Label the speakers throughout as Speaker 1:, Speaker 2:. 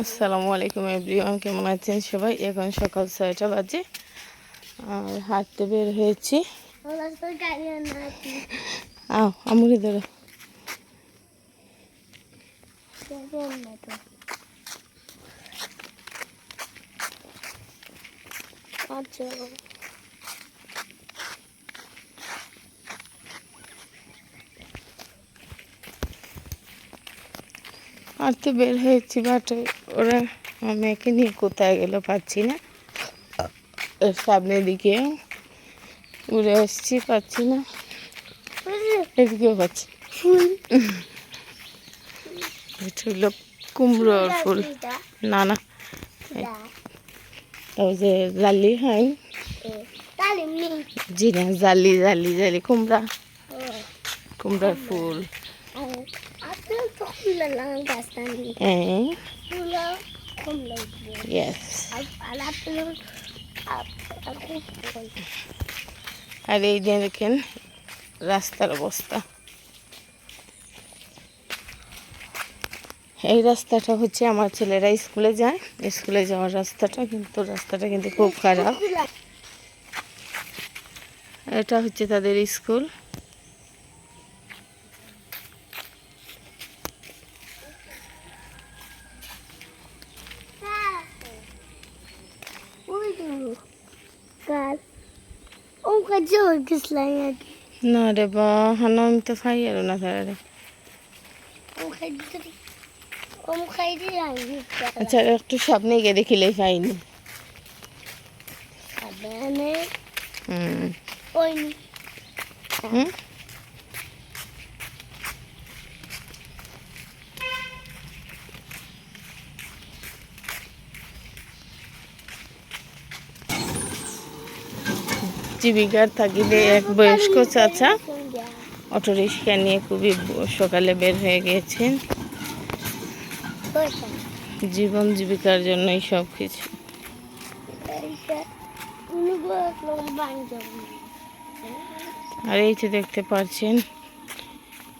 Speaker 1: আসসালামু আলাইকুম, এভরিওয়ান। কেমন আছেন সবাই? এখন সকাল ছয়টা বাজে। আর হাঁটতে বের হয়েছি। আও ধরো।
Speaker 2: আচ্ছা।
Speaker 1: হাঁটতে বের হয়েছি বাট ওরা আমার মেয়েকে নিয়ে কোথায় গেল পাচ্ছি না। সামনের দিকে উড়ে আসছি পাচ্ছি না। এদিকেও পাচ্ছি।
Speaker 2: ফুল
Speaker 1: এটা হলো কুমড়োর ফুল। না না। ওই যে জালি হয়।
Speaker 2: নেই
Speaker 1: জি না জালি জালি জালি কুমড়া। কুমড়ার ফুল।
Speaker 2: আর ফুল
Speaker 1: আর এই যে দেখেন রাস্তার অবস্থা। এই রাস্তাটা হচ্ছে আমার ছেলেরা স্কুলে যায়। স্কুলে যাওয়ার রাস্তাটা কিন্তু রাস্তাটা কিন্তু খুব খারাপ। এটা হচ্ছে তাদের স্কুল
Speaker 2: ওই তো কাল হয়ে গেছিলাম আগে।
Speaker 1: না রে বা হানো আমি তো খাই আর না তারা
Speaker 2: রে। ওম খাই দি।
Speaker 1: আচ্ছা একটু সামনে গিয়ে দেখিলেই খাইনি
Speaker 2: সামনে?
Speaker 1: হুম।
Speaker 2: ওই
Speaker 1: হুম? জীবিকার থাকিলে এক বয়স্ক চাচা অটো রিক্সা নিয়ে খুবই সকালে বের হয়ে গিয়েছেন। জীবন জীবিকার জন্যই সব কিছু। আর এই যে দেখতে পাচ্ছেন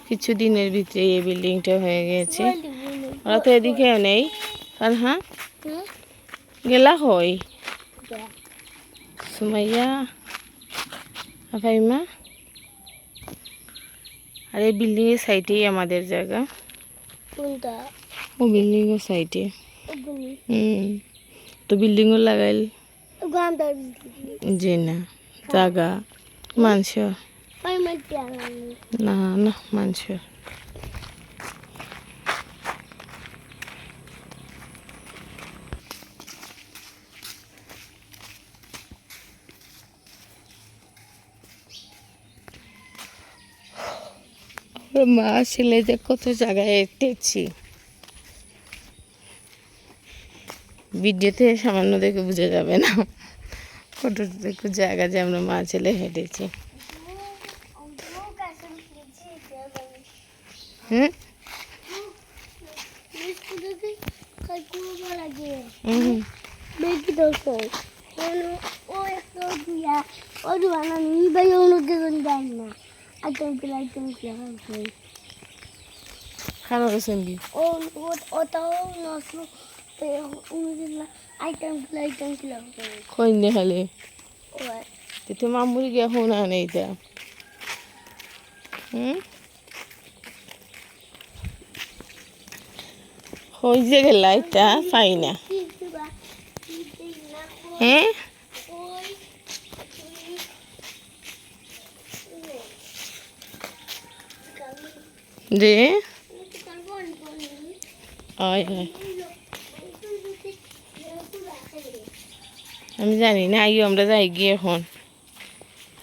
Speaker 1: কিছু দিনের ভিতরে এই বিল্ডিংটা হয়ে গেছে ওরা তো এদিকেও নেই। আর হ্যাঁ গেলা হয় সুমাইয়া? আফাইমা আর এই বিল্ডিংয়ের সাইডেই আমাদের জায়গা।
Speaker 2: কোনটা?
Speaker 1: ও বিল্ডিংয়ের সাইডে হুম। তো বিল্ডিংও লাগাইল? জি না জায়গা মাংস
Speaker 2: মধ্যে আনানি
Speaker 1: না না মাংস মা ছেলে যে কত জায়গায় এঁটেছি ভিডিওতে সামান্য দেখে বোঝা যাবে না ফটোতে দেখো জায়গা যে আমরা মা ছেলে হেঁটেছি হুম
Speaker 2: o yakta ya. O
Speaker 1: খানা গেছেন কি
Speaker 2: O o o da o nasıl? Onu gönderme. Adım kila adım kila.
Speaker 1: Coin দেখালে
Speaker 2: O
Speaker 1: তো মামুরি গিয়ে শোনা নেই হুম হই যে গেলা এটা পাই না হ্যাঁ হয় আমি জানি না আইও আমরা যাই গিয়ে এখন।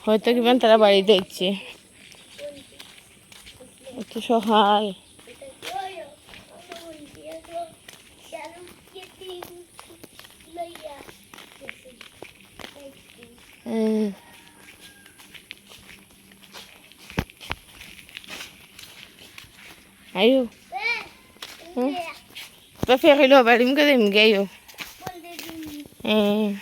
Speaker 1: হয়তো কিমান তারা বাড়ি দেখছে। সকাল হুম বাড়িম করে দিম গে আইও হ্যাঁ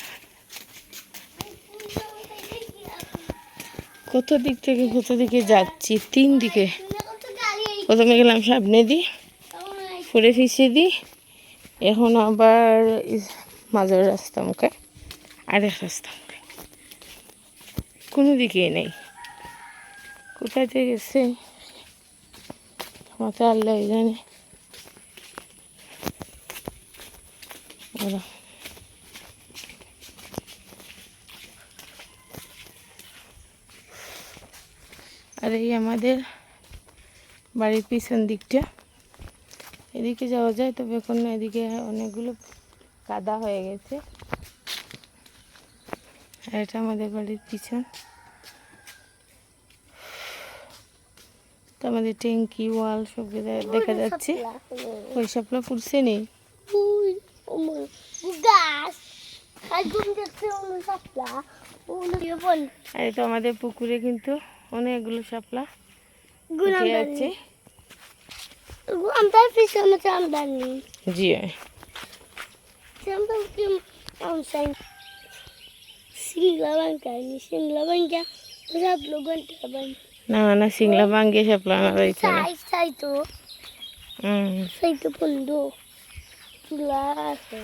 Speaker 1: কত দিক থেকে কত দিকে যাচ্ছি? তিন দিকে। প্রথমে গেলাম সামনে দি উপরে ফিসে দিই এখন আবার মাঝের রাস্তা মুখে আরেক রাস্তা মুখে। কোনো দিকেই নেই। কোথায় গেছে? মাথা আল্লাহ জানে আর এই আমাদের বাড়ির পিছন দিকটা এদিকে যাওয়া যায় তবে এখন এদিকে অনেকগুলো কাদা হয়ে গেছে আর এটা আমাদের বাড়ির পিছন আমাদের ট্যাঙ্কি ওয়াল সব দেখা- যাচ্ছে। ওই সবগুলো ফুটছে নেই
Speaker 2: আর সাপলা
Speaker 1: এটা আমাদের পুকুরে কিন্তু অনেকগুলো
Speaker 2: গুনাম
Speaker 1: আছে।
Speaker 2: আমরা পিছনে চামদানি
Speaker 1: জি।
Speaker 2: চামদা কি আমসাই সিংলা বাঙ্কানি সিংলা বাঙ্কা সব লোক বান
Speaker 1: না না সিংলা ভাঙ্গে সাপলানো রয়েছে
Speaker 2: তো।
Speaker 1: হুম
Speaker 2: সাই তো বন্ধু। আছে।